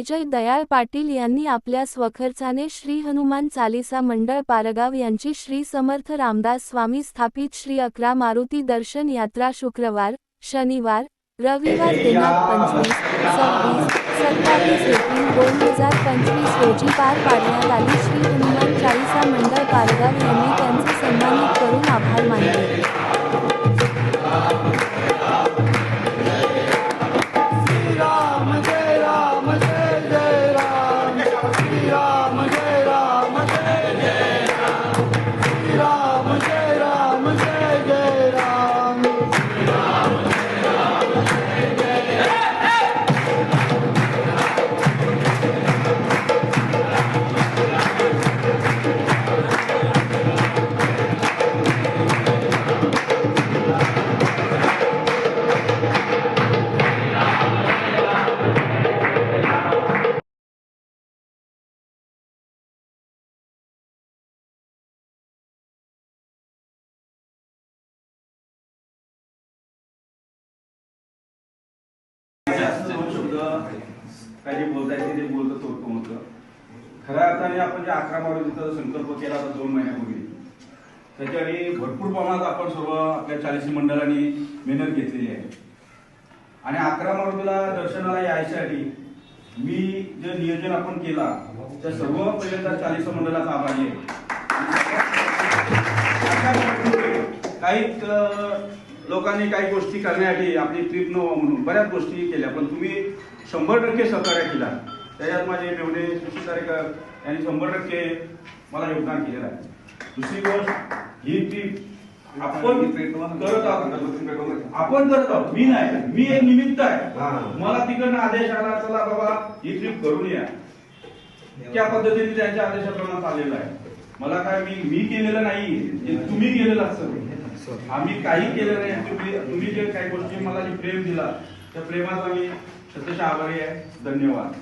विजय दयाळ पाटील यांनी आपल्या स्वखर्चाने श्री हनुमान चालिसा मंडळ पारगाव यांची श्री समर्थ रामदास स्वामी स्थापित श्री अकरा मारुती दर्शन यात्रा शुक्रवार शनिवार रविवार दिनांक पंचवीस सव्वीस सत्तावीस एप्रिल दोन हजार पंचवीस रोजी पार पाडण्यात आली श्री हनुमान चालिसा मंडळ पारगाव यांनी त्यांचे सन्मानित करून आभार Mademoiselle. काही जे बोलता येते ते बोलतं होतो म्हटलं खऱ्या अर्थाने आपण जे अकरा मारुतीचा संकल्प केला होता दोन महिन्यापूर्वी त्याच्यावेळी भरपूर प्रमाणात आपण सर्व आपल्या चाळीसी मंडळांनी मेहनत घेतलेली आहे. आणि अकरा मारुतीला दर्शनाला यायसाठी मी जे नियोजन आपण केला त्या सर्व पहिल्यांदा चाळीस मंडळाचा आभारी आहे. काही लोकांनी काही गोष्टी करण्यासाठी आपली ट्रिप न व्हावं म्हणून बऱ्याच गोष्टी केल्या पण तुम्ही शंभर टक्के सहकार्य केला. त्याच्यात माझे मेवणे सुशील तारेकर यांनी शंभर टक्के मला योगदान केलेलं आहे. दुसरी गोष्ट ही ट्रिप आपण करत आहोत. आपण करत आहोत. मी नाही. मी एक निमित्त आहे. मला तिकडनं आदेश आला चला बाबा ही ट्रिप करून या. त्या पद्धतीने त्यांच्या आदेशाप्रमाणे चाललेलं आहे. मला काय मी मी केलेलं नाही तुम्ही केलेलं असतं. आम्ही काही केलं नाही. तुम्ही तुम्ही जे काही गोष्टी मला जे प्रेम दिला त्या प्रेमात आम्ही शतशः आभारी आहे. धन्यवाद.